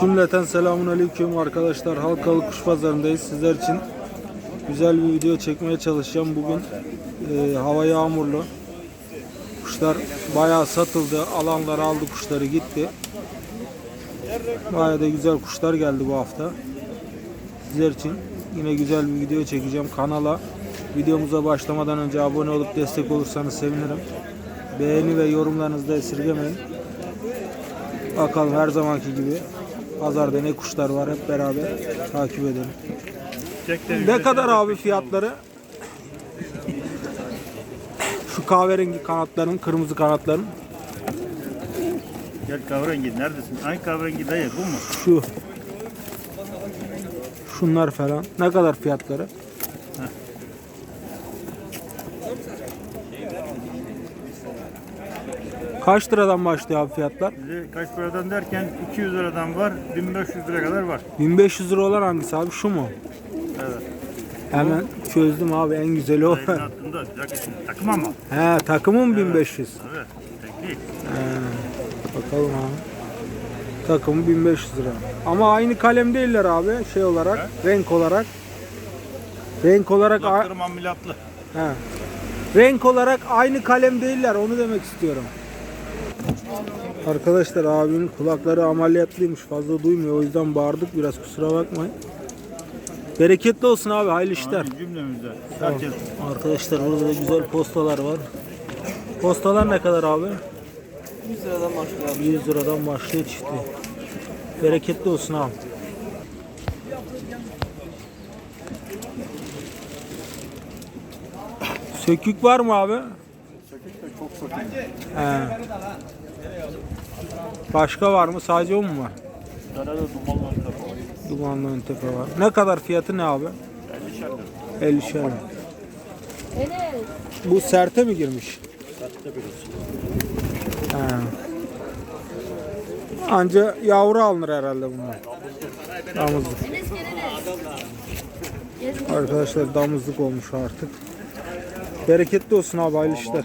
Cümleten selamun aleyküm arkadaşlar. Halkalı Kuş Pazarı'ndayız. Sizler için güzel bir video çekmeye çalışacağım. Bugün e, hava yağmurlu. Kuşlar bayağı satıldı. Alanlar aldı kuşları gitti. Bayağı da güzel kuşlar geldi bu hafta. Sizler için yine güzel bir video çekeceğim. Kanala videomuza başlamadan önce abone olup destek olursanız sevinirim. Beğeni ve yorumlarınızı da esirgemeyin. Bakalım her zamanki gibi pazarda ne kuşlar var hep beraber takip edelim. Ne kadar abi fiyatları? Şu kahverengi kanatların, kırmızı kanatların Gel kahverengi neredesin? Hangi kahverengi dayı bu mu? şu şunlar falan. Ne kadar fiyatları? Kaç liradan başlıyor abi fiyatlar? Kaç paradan derken 200 liradan var, 1500 lira kadar var. 1500 lira olan hangisi abi? Şu mu? Evet. Hemen çözdüm abi en güzeli o. Dayının jaketin takım ama. He takımı mı 1500? Evet. Tek değil. Bakalım abi. Takımı 1500 lira. Ama aynı kalem değiller abi şey olarak, renk olarak. Renk olarak a- Kulaklarım ameliyatlı. he. Renk olarak aynı kalem değiller onu demek istiyorum. Arkadaşlar abinin kulakları ameliyatlıymış fazla duymuyor o yüzden bağırdık biraz kusura bakmayın. Bereketli olsun abi hayırlı işler. Abi cümlemizde. Herkes Arkadaşlar burada da güzel postalar var. Postalar ne kadar abi? 100 liradan başlıyor. 100 liradan başlıyor çifti. Bereketli olsun abi. Sökük var mı abi? sökük de çok sökük. He. Başka var mı? Sadece o mu var? Bir tane de dumanlı tarafı var. Dumanlı ön tepe var. Ne kadar fiyatı ne abi? 50 şerdir. 50 şer. Evet. Bu serte mi girmiş? Satte biraz. He. Anca yavru alınır herhalde bunlar. Damızlık. Arkadaşlar damızlık olmuş artık. Bereketli olsun abi hayırlı işler.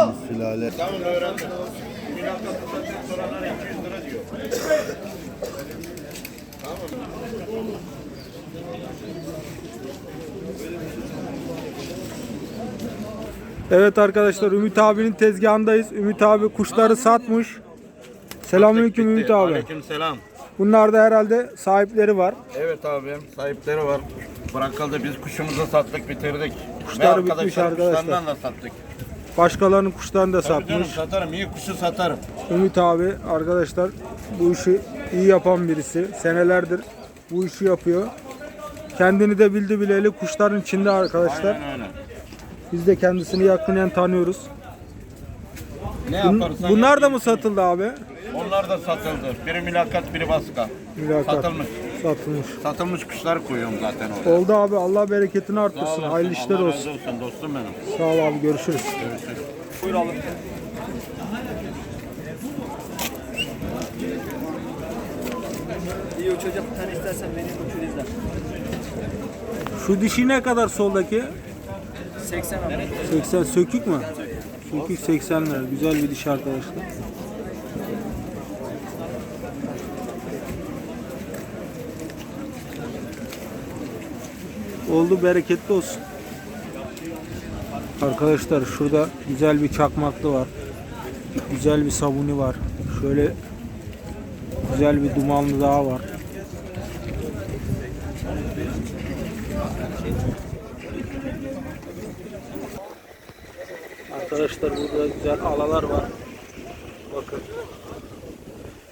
beraber. Sülale. Tamam öğrendim. Mülakatı soranlar 200 lira diyor. Evet arkadaşlar Ümit abinin tezgahındayız. Ümit abi kuşları satmış. Selamünaleyküm Ümit abi. Aleyküm selam. Bunlar da herhalde sahipleri var. Evet abim sahipleri var. Bırakıldı biz kuşumuzu sattık bitirdik. Kuşlar Ve bitmiş arkadaşlar kuşlarından da sattık. Başkalarının kuşlarını da Tabii canım satmış. satarım iyi kuşu satarım. Ümit abi arkadaşlar bu işi iyi yapan birisi. Senelerdir bu işi yapıyor. Kendini de bildi bileli kuşların içinde arkadaşlar. Aynen öyle. Biz de kendisini yakından tanıyoruz. Ne Bun- yaparsan bunlar yap. da mı satıldı abi? Onlar da satıldı. Biri mülakat biri baska. Mülakat. Satılmış. Satılmış. Satılmış kuşları koyuyorum zaten oraya. Oldu abi Allah bereketini Sağ arttırsın. olasın, Hayırlı işler Allah olsun. razı olsun dostum benim. Sağ ol abi görüşürüz. İyi uçacak bir tane istersen benim uçur izle. Şu dişi ne kadar soldaki? 80 ama. 80 sökük mü? Sökük 80 lira. Güzel bir dişi arkadaşlar. Oldu bereketli olsun. Arkadaşlar şurada güzel bir çakmaklı var. Güzel bir sabuni var. Şöyle güzel bir dumanlı daha var. Arkadaşlar burada güzel alalar var. Bakın.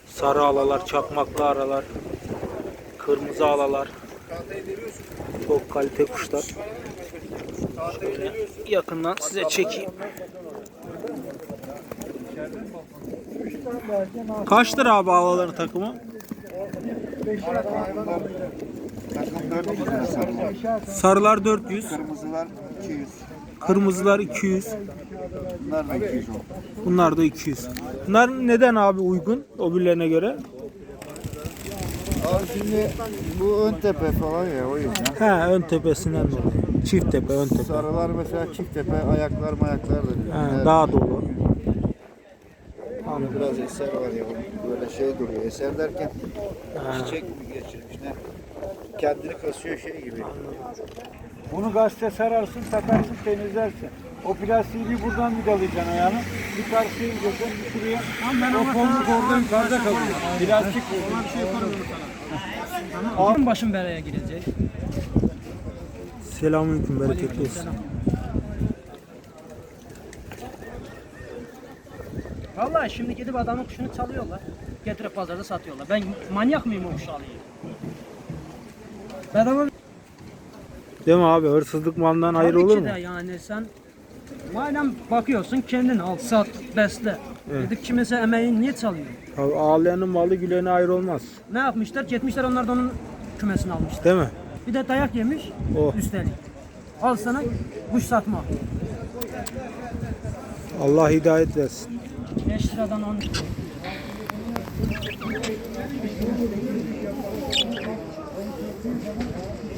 Sarı alalar, çakmaklı aralar. Kırmızı alalar. Çok kalite kuşlar. Şöyle yakından size çekeyim. Kaçtır abi alaların takımı? Sarılar 400, Kırmızılar 200. kırmızılar 200, Bunlar da 200 oldu. bunlar da 200. Bunlar neden abi uygun öbürlerine göre? Abi şimdi bu ön tepe falan ya o yüzden. He ön tepesinden dolayı. Çift tepe, ön tepe. Sarılar mesela çift tepe, ayaklar mayaklar da diyor. He, daha dolu. Hani biraz eser var ya onun böyle şey duruyor. Eser derken çiçek mi geçirmiş ne? Kendini kasıyor şey gibi. Bunu gazete sararsın, takarsın, temizlersin. O plastiği bir buradan vidalayacaksın ayağını. Bir karşıya gideceksin, bir şuraya. ben o kolluk orada yukarıda kalıyor. Plastik Ona bir şey yaparım sana. Abim başım belaya girecek. Selamünaleyküm, bereketli olsun. Vallahi şimdi gidip adamın kuşunu çalıyorlar. Getirip pazarda satıyorlar. Ben manyak mıyım o kuşu alayım? Bedava Değil mi abi? Hırsızlık malından ayrı Tabii olur ki mu? de yani sen madem bakıyorsun kendin al, sat, besle. Dedik kimse emeğini niye çalıyor? Abi ağlayanın malı gülene ayrı olmaz. Ne yapmışlar? Gitmişler onlar da onun kümesini almışlar. Değil mi? Bir de dayak yemiş Oh. üstelik. Al sana kuş satma. Allah hidayet versin. 5 liradan 10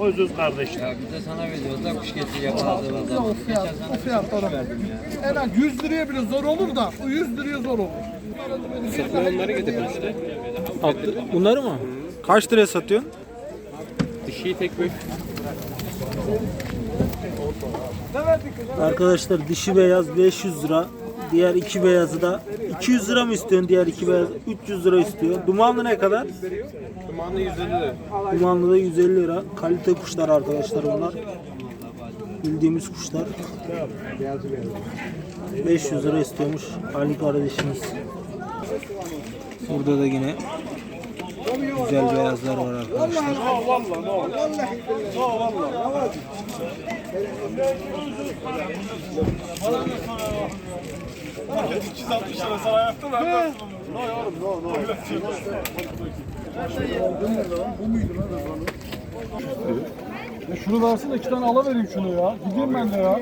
Bak öz öz kardeşine. Bir de sana veriyoruz da kuş getir yakaladığımızda. O fiyat, o fiyat adam. En az 100 liraya bile zor olur da o 100 liraya zor olur. Altı- Bunları mı? Kaç liraya satıyorsun? Dişiyi tek bök. Arkadaşlar dişi beyaz 500 lira. Diğer iki beyazı da 200 lira mı istiyorsun? Diğer iki beyaz 300 lira istiyor. Dumanlı ne kadar? Dumanlı 150 lira. Dumanlı da 150 lira. Kalite kuşlar arkadaşlar bunlar. Bildiğimiz kuşlar. 500 lira istiyormuş Ali kardeşimiz. Burada da yine güzel beyazlar var arkadaşlar. Ya şunu versene iki tane alavereyim şunu ya. Gideyim ben de ya.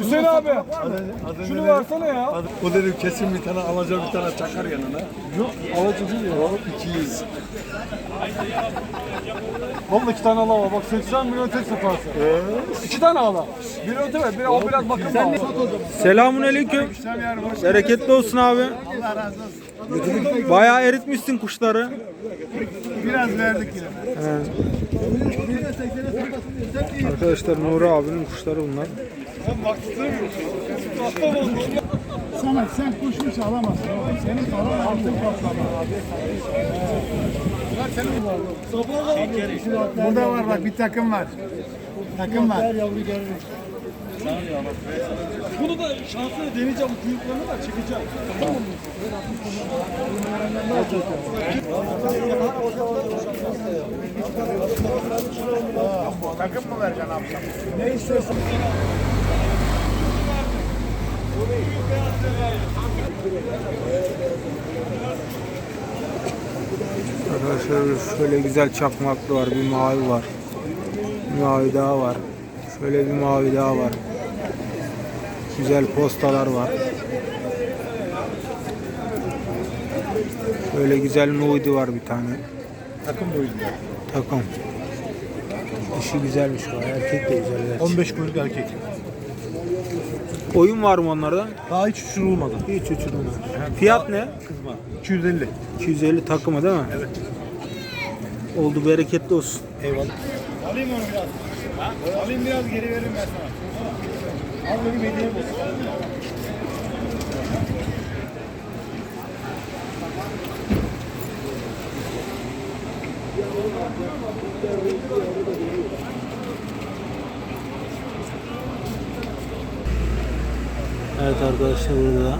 Hüseyin abi. Şunu versene ya. O dedim kesin bir tane alacak bir tane çakar yanına. Yok alıcı değil ya. 200. Vallahi iki tane alama bak 80 milyon tek satarsın. İki tane ala. Biri öte ver, biri o biraz bakın. Sen Selamun aleyküm. Bereketli olsun abi. Bayağı eritmişsin kuşları. Biraz verdik yine. Arkadaşlar Nuri abinin kuşları bunlar. Sana sen kuşmuş alamazsın. Senin paran altın kaplama. Burada var bak bir takım var. Takım var. Bunu da şansını deneyeceğim. Büyüklerini de çekeceğim. Takım mı vereceksin abi? Ne istiyorsun? Arkadaşlar şöyle güzel çakmaklı var. Bir mavi var. Bir mavi daha var. Şöyle bir mavi daha var. Güzel postalar var. Şöyle güzel nuydu var bir tane. Takım boyunda. Takım. Dişi güzelmiş o. Erkek de güzel. gerçi. 15 kuyruk erkek. Oyun var mı onlarda? Daha hiç uçurulmadı. Hiç uçurulmaz. Fiyat ne? Kızma. 250. 250 takımı değil mi? Evet. Oldu bereketli olsun. Eyvallah. Alayım onu biraz. Alayım biraz geri veririm ben sana. Al benim hediyem olsun. Evet arkadaşlar burada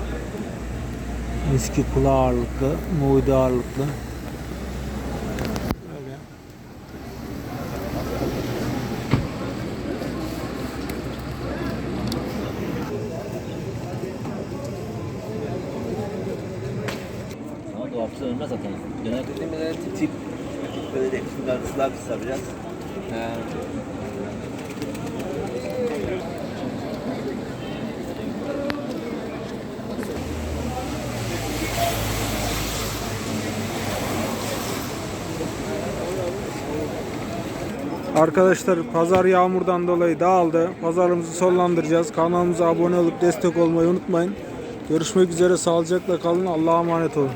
miski kulağı ağırlıklı, muğde ağırlıklı. Böyle. Ama dolapçı ölmez zaten. Döner tip tip böyle daha kısa biraz. He. Arkadaşlar pazar yağmurdan dolayı dağıldı. Pazarımızı sonlandıracağız. Kanalımıza abone olup destek olmayı unutmayın. Görüşmek üzere sağlıcakla kalın. Allah'a emanet olun.